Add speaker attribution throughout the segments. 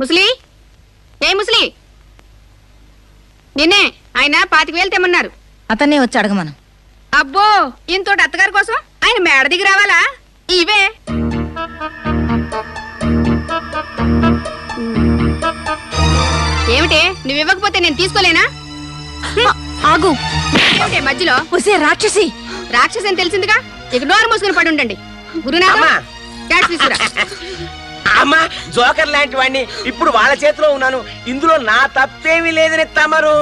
Speaker 1: ముసలి? ఏ ముసలి! నిన్నే ఆయన పాతిక వేలు తెమ్మన్నారు.
Speaker 2: అతన్నే వచ్చి అడగమను.
Speaker 1: అబ్బో! ఇంతోటి అత్తగారి కోసం ఆయన మేడ దిగి రావాలా? ఇవే! ఏమిటే? నువ్వు ఇవ్వకపోతే నేను తీసుకోలేనా?
Speaker 2: ఆగు.
Speaker 1: ఏమిటే మధ్యలో?
Speaker 2: ఒసే రాక్షసి.
Speaker 1: రాక్షసి అని తెలిసిందిగా? ఇక నోరు మూసుకుని పడి ఉండండి. గురునాథ తీసుకురా.
Speaker 3: అమ్మా జోకర్ లాంటి వాడిని ఇప్పుడు వాళ్ళ చేతిలో ఉన్నాను. ఇందులో నా తప్పేమీ లేదని తమరు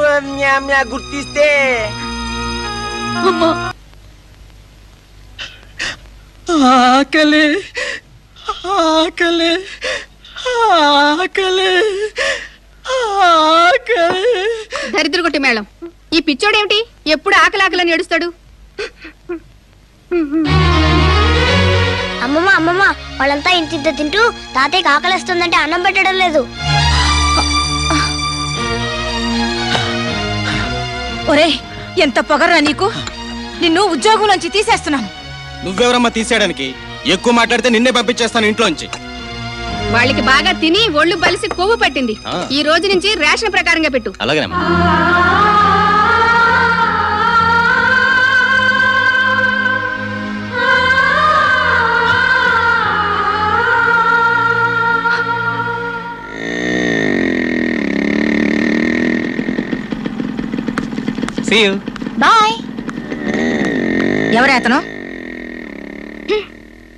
Speaker 3: గుర్తిస్తే.
Speaker 4: ఆకలి ఆకలి ఆకలి ఆకలి.
Speaker 1: దరిద్ర కొట్టి మేళం. ఈ పిచ్చోడేమిటి? ఎప్పుడు ఆకలి ఆకలని ఏడుస్తాడు?
Speaker 5: అమ్మమ్మ అమ్మమ్మ వాళ్ళంతా ఇంత ఇంత తింటూ తాతయ్యకి ఆకలిస్తుందంటే అన్నం పెట్టడం లేదు.
Speaker 2: ఒరే ఎంత పొగరా నీకు? నిన్ను ఉద్యోగంలోంచి తీసేస్తున్నాను.
Speaker 4: నువ్వెవరమ్మా తీసేయడానికి? ఎక్కువ మాట్లాడితే నిన్నే పంపించేస్తాను ఇంట్లోంచి.
Speaker 1: వాళ్ళకి బాగా తిని ఒళ్ళు బలిసి కొవ్వు పట్టింది. ఈ రోజు నుంచి రేషన్ ప్రకారంగా పెట్టు.
Speaker 4: అలాగేనమ్మా. See you.
Speaker 2: బాయ్ ఎవరే అతను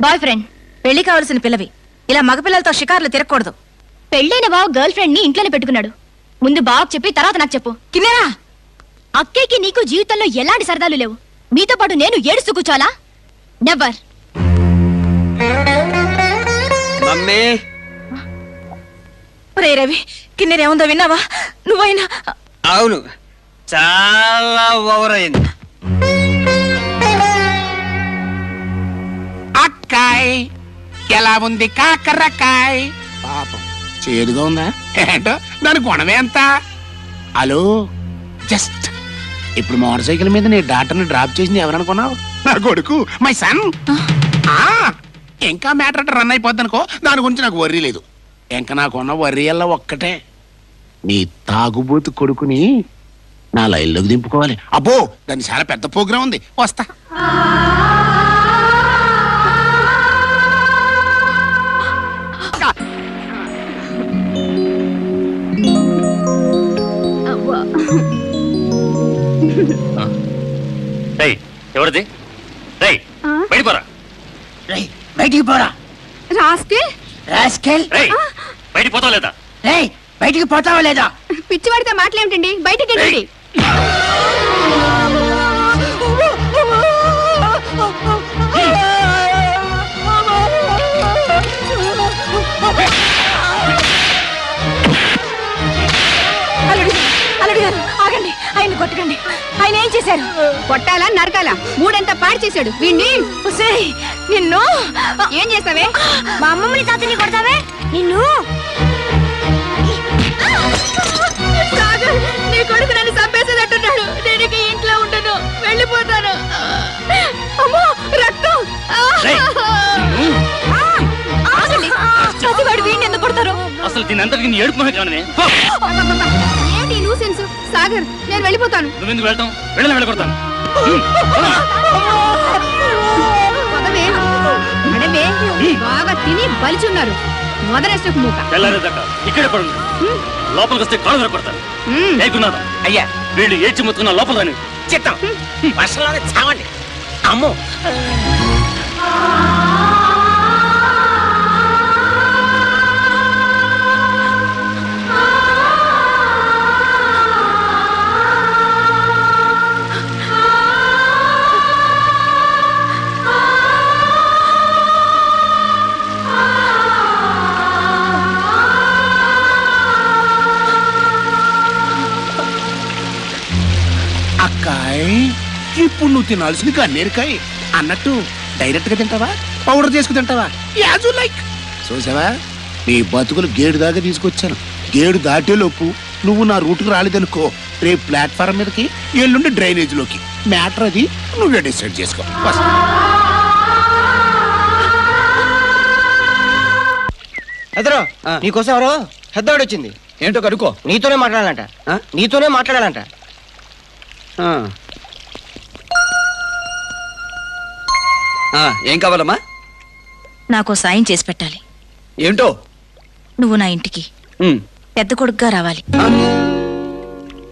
Speaker 2: బాయ్ ఫ్రెండ్ పెళ్ళి కావలసిన పిల్లవి. ఇలా మగపిల్లలతో షికార్లు తిరగకూడదు.
Speaker 6: పెళ్ళైన బావ గర్ల్ ఫ్రెండ్ని ఇంట్లోనే పెట్టుకున్నాడు. ముందు బావకు చెప్పి తర్వాత నాకు చెప్పు.
Speaker 2: కిన్నెరా!
Speaker 6: అక్కయ్యకి నీకు జీవితంలో ఎలాంటి సరదాలు లేవు? మీతో పాటు నేను ఏడుస్తూ కూర్చోాలా నెవర్
Speaker 3: మమ్మీ!
Speaker 2: రవి కిన్నెరేముందో విన్నావా? నువ్వైనా
Speaker 3: అవును. చాలా ఓవర్ అయింది
Speaker 7: అక్కాయ్ ఎలా ఉంది కాకరకాయ్? పాపం చేదుగా ఉందా? ఏంటో దాని గుణమే ఎంత? హలో జస్ట్ ఇప్పుడు మోటార్ సైకిల్ మీద నీ డాక్టర్ని డ్రాప్ చేసింది ఎవరనుకున్నావు నా కొడుకు మై సన్. ఇంకా మ్యాటర్ రన్ అయిపోద్ది అనుకో దాని గురించి నాకు వర్రీ లేదు. ఇంకా నాకున్న వర్రీ అల్ల ఒక్కటే. నీ తాగుబోతు కొడుకుని నా లైన్లోకి దింపుకోవాలి. అబ్బో దాని చాలా పెద్ద ప్రోగ్రాం ఉంది. వస్తా.
Speaker 8: రేయ్ ఎవరిది? రేయ్ బయట పోరా.
Speaker 3: బయటికి పోరా.
Speaker 1: రాస్కే
Speaker 3: రాస్కెల్?
Speaker 8: రేయ్ బయట పోతావు లేదా?
Speaker 3: రేయ్ బయటికి పోతావా లేదా?
Speaker 1: పిచ్చివాడితో మాటలేమిటండి బయటికి వెళ్ళండి
Speaker 2: ఆగండి. ఆయన కొట్టకండి. ఆయన ఏం చేశారు?
Speaker 1: కొట్టాలా నరకాలా? మూడంతా పాడు చేశాడు. వీణ్ణి?
Speaker 2: నిన్ను?
Speaker 1: ఏం చేస్తావే?
Speaker 5: మా అమ్మమ్మని తాతని కొడతావే? నిన్ను?
Speaker 8: దీని అంతటికి నీ ఏడుపు మొహం కావాలని పో.
Speaker 1: ఏంటి న్యూసెన్స్ సాగర్ నేను వెళ్ళిపోతాను.
Speaker 8: నువ్వెందుకు వెళ్తాం వెళ్ళని వెళ్ళకొడతాను
Speaker 1: బాగా తిని బలిచున్నారు. మొదలెస్టకు మూక.
Speaker 8: తెల్లారేదాకా ఇక్కడే పడు లోపలికి వస్తే కాళ్ళు విరగొడతాను.
Speaker 1: మ్మ్.
Speaker 8: లేకున్నాదా
Speaker 3: అయ్యా.
Speaker 8: వీళ్ళు ఏడ్చి ముత్తుకున్న లోపల రాని
Speaker 3: చిత్తం. వర్షంలోనే చావండి. అమ్మో.
Speaker 7: ఇప్పుడు నువ్వు తినాల్సింది కన్నీరుకాయ్ అన్నట్టు డైరెక్ట్గా తింటావా? పౌడర్ చేసుకు తింటావా? As you like. చూసావా? నీ బతుకులు గేడు దాకా తీసుకొచ్చాను. గేడు దాటేలోపు నువ్వు నా రూట్కి రాలేదనుకో రేపు ప్లాట్ఫారం మీదకి ఎల్లుండి డ్రైనేజ్లోకి మ్యాటర్ అది నువ్వే డిసైడ్ చేసుకో.
Speaker 3: ఎదురు నీకోసం ఎవరు పెద్దవాడు వచ్చింది.
Speaker 9: ఏంటో కనుక్కో.
Speaker 3: నీతోనే మాట్లాడాలంట? నీతోనే మాట్లాడాలంట.
Speaker 9: ఆ. ఆ, ఏం కావాలమ్మా?
Speaker 2: నాకు సాయం చేసి పెట్టాలి.
Speaker 9: ఏంటో?
Speaker 2: నువ్వు నా ఇంటికి.
Speaker 9: ఉమ్.
Speaker 2: పెద్ద కొడుకుగా రావాలి.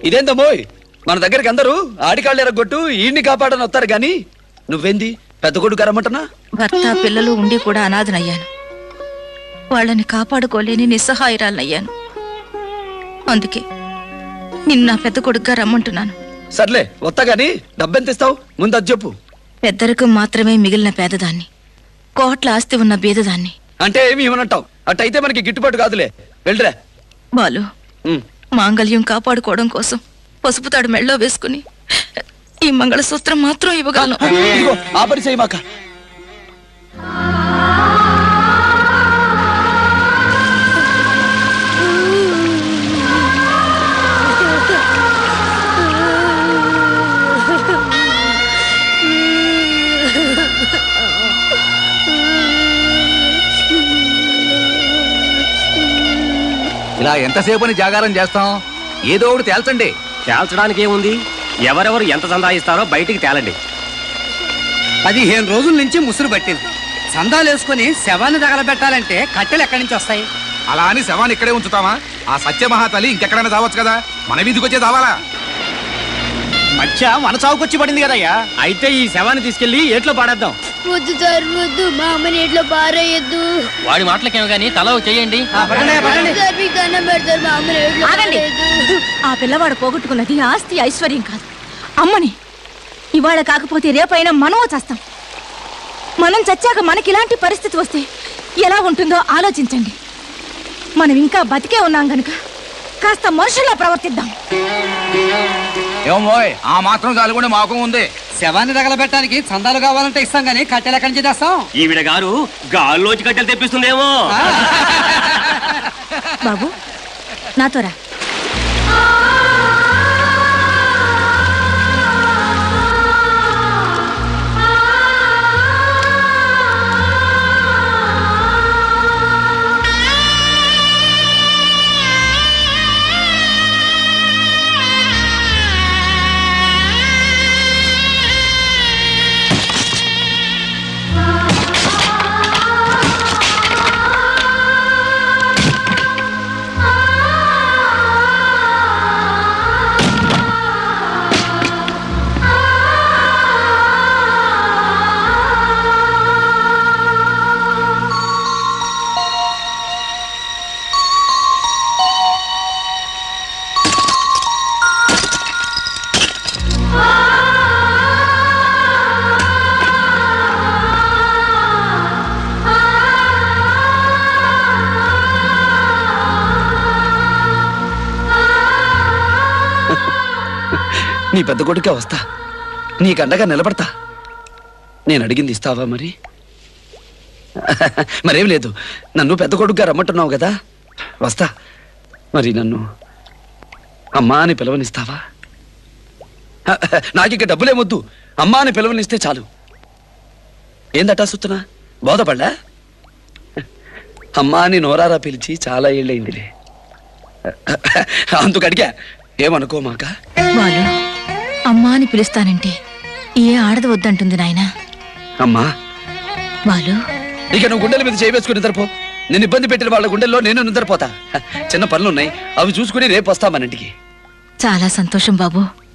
Speaker 9: ఇదేందమ్మోయ్ మన దగ్గరికి అందరూ ఆడికాళ్ళు ఎరగొట్టు ఈయన్ని కాపాడని వస్తారు గాని నువ్వేంది? పెద్ద కొడుకు రమ్మంటున్నా?
Speaker 2: భర్త పిల్లలు ఉండి కూడా అనాథనయ్యాను. వాళ్ళని కాపాడుకోలేని నిస్సహాయురాలనయ్యాను. అందుకే నిన్న పెద్ద కొడుకుగా రమ్మంటున్నాను.
Speaker 9: సర్లే వస్తా గాని డబ్బెంత ఇస్తావు ముందు అది చెప్పు.
Speaker 2: పెద్దరికం మాత్రమే మిగిలిన పేదదాన్ని. కోట్ల ఆస్తి ఉన్న బీదదాన్ని.
Speaker 9: అంటే ఏమి ఇవ్వనంటావు? అట్టయితే మనకి గిట్టుబాటు కాదులే. వెళ్ళరా.
Speaker 2: బాలు. మాంగళ్యం కాపాడుకోవడం కోసం పసుపు తాడు మెళ్ళో వేసుకుని ఈ మంగళసూత్రం మాత్రం ఇవ్వగలను.
Speaker 10: ఇలా ఎంతసేపు అని జాగారం చేస్తాం? ఏదో ఒకటి తేల్చండి.
Speaker 8: తేల్చడానికి ఏముంది? ఎవరెవరు ఎంత సందాయిస్తారో బయటికి తేలండి.
Speaker 3: పదిహేను రోజుల నుంచి ముసురు పట్టింది. సందాలు వేసుకుని శవాన్ని తగలబెట్టాలంటే కట్టెలు ఎక్కడి నుంచి వస్తాయి?
Speaker 10: అలా అని శవాన్ని ఇక్కడే ఉంచుతామా? ఆ సత్యమహాతలి ఇంకెక్కడైనా దావచ్చు కదా? మన వీధికి వచ్చే దావాలా
Speaker 3: మధ్య మన చావుకొచ్చి పడింది కదయ్యా.
Speaker 8: అయితే ఈ శవాన్ని తీసుకెళ్ళి ఏట్లో పాడేద్దాం.
Speaker 5: వద్దు సార్ వద్దు మా అమ్మని ఎట్లా పారేయద్దు.
Speaker 8: వాడి మాటలకేమో గానీ తల చేయండి
Speaker 5: సార్ మీకు దండం పెడతారు మా అమ్మని ఎట్లా
Speaker 2: ఆగండి. ఆ పిల్లవాడు పోగొట్టుకున్నది ఆస్తి ఐశ్వర్యం కాదు. అమ్మని ఇవాళ కాకపోతే రేపైనా మనం చస్తాం. మనం చచ్చాక మనకి ఇలాంటి పరిస్థితి వస్తే ఎలా ఉంటుందో ఆలోచించండి. మనం ఇంకా బతికే ఉన్నాం గనుక కాస్త మనుషుల్లా ప్రవర్తిద్దాం.
Speaker 10: ఏమోయ్ ఆ మాత్రం చాలు కూడా మాకు ఉంది.
Speaker 3: శవాన్ని తగలబెట్టడానికి చందాలు కావాలంటే ఇస్తాం గానీ కట్టెలు ఎక్కడి నుంచి తెస్తాం?
Speaker 8: ఈవిడ గారు గాల్లోంచి కట్టెలు తెప్పిస్తుందేమో.
Speaker 2: బాబు నాతో
Speaker 9: నీ పెద్ద కొడుకే వస్తా. నీకండగా నిలబడతా. నేను అడిగింది ఇస్తావా మరి? మరేం లేదు. నన్ను పెద్ద కొడుకుగా రమ్మంటున్నావు కదా. వస్తా. మరి నన్ను అమ్మా అని పిలవనిస్తావా? నాకు ఇక డబ్బులేమొద్దు అమ్మా అని పిలవనిస్తే చాలు. ఏందటా సుత్తునా బోధపడ్డా అమ్మా అని నోరారా పిలిచి చాలా ఏళ్ళయిందిలే. అందుకడిగా ఏమనుకోమాక? ఏమనుకో
Speaker 2: అమ్మా అని పిలుస్తానంటే ఏ ఆడది వద్దంటుంది నాయనా?
Speaker 9: అమ్మా.
Speaker 2: బాలు.
Speaker 9: ఇక నువ్వు గుండెల మీద చేయవేసుకుని నిద్రపో. నేను ఇబ్బంది పెట్టిన వాళ్ళ గుండెల్లో నేను నిద్రపోతా. చిన్న పనులున్నాయి. అవి చూసుకుని రేపు వస్తా మన ఇంటికి.
Speaker 2: చాలా సంతోషం బాబు.